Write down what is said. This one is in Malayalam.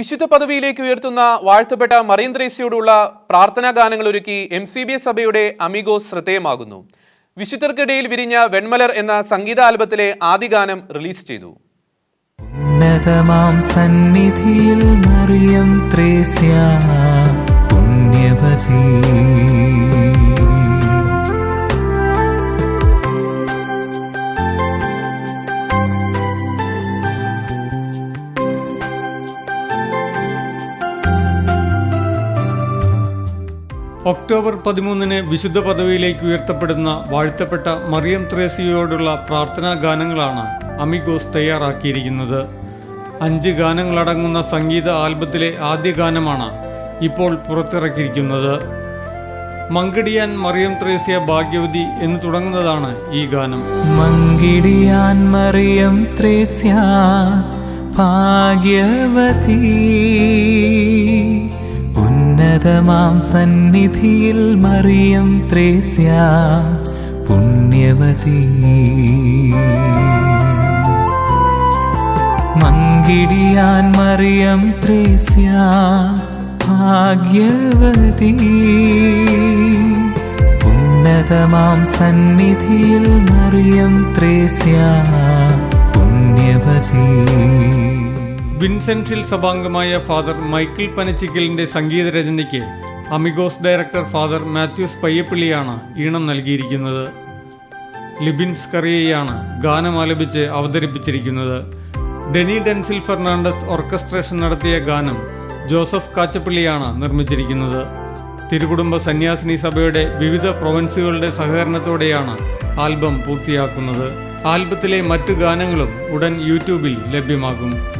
വിശുദ്ധ പദവിയിലേക്ക് ഉയർത്തുന്ന വാഴ്ത്തപ്പെട്ട മറീന്ദ്രേസിയോടുള്ള പ്രാർത്ഥനാ ഗാനങ്ങൾ ഒരുക്കി എം സി ബി എസ് സഭയുടെ അമിഗോ ശ്രദ്ധേയമാകുന്നു. വിശുദ്ധർക്കിടയിൽ വിരിഞ്ഞ വെൺമലർ എന്ന സംഗീത ആൽബത്തിലെ ആദ്യ ഗാനം റിലീസ് ചെയ്തു. ഉന്നതമാം സന്നിധിയിൽ മറിയം ത്രേസ്യ ഒക്ടോബർ പതിമൂന്നിന് വിശുദ്ധ പദവിയിലേക്ക് ഉയർത്തപ്പെടുന്ന വാഴ്ത്തപ്പെട്ട മറിയം ത്രേസിയോടുള്ള പ്രാർത്ഥനാ ഗാനങ്ങളാണ് അമിഗോസ് തയ്യാറാക്കിയിരിക്കുന്നത്. അഞ്ച് ഗാനങ്ങളടങ്ങുന്ന സംഗീത ആൽബത്തിലെ ആദ്യ ഗാനമാണ് ഇപ്പോൾ പുറത്തിറക്കിയിരിക്കുന്നത്. മങ്കടിയാൻ മറിയം ത്രേസ്യ ഭാഗ്യവതി എന്ന് തുടങ്ങുന്നതാണ് ഈ ഗാനം. മങ്കിടിയാൻ മറിയം ത്രേസ്യ ഭാഗ്യവതി. ഉന്നതമാം സന്നിധിയിൽ മറിയം ത്രേസ്യ പുണ്യവതി. മങ്കിടിയാൻ മറിയം ത്രേസ്യ ഭാഗ്യവതി. ഉന്നതമാം സന്നിധിയിൽ മറിയം ത്രേസ്യ വിൻസെൻഷ്യൽ സഭാംഗമായ ഫാദർ മൈക്കിൾ പനച്ചിക്കലിന്റെ സംഗീത രചനയ്ക്ക് അമിഗോസ് ഡയറക്ടർ ഫാദർ മാത്യൂസ് പയ്യപ്പള്ളിയാണ് ഈണം നൽകിയിരിക്കുന്നത്. ലിബിൻസ് കറിയയാണ് ഗാനം ആലപിച്ച് അവതരിപ്പിച്ചിരിക്കുന്നത്. ഡെനി ഡെൻസിൽ ഫെർണാണ്ടസ് ഓർക്കസ്ട്രേഷൻ നടത്തിയ ഗാനം ജോസഫ് കാച്ചപ്പള്ളിയാണ് നിർമ്മിച്ചിരിക്കുന്നത്. തിരുകുടുംബ സന്യാസിനി സഭയുടെ വിവിധ പ്രൊവൻസുകളുടെ സഹകരണത്തോടെയാണ് ആൽബം പൂർത്തിയാക്കുന്നത്. ആൽബത്തിലെ മറ്റു ഗാനങ്ങളും ഉടൻ യൂട്യൂബിൽ ലഭ്യമാകും.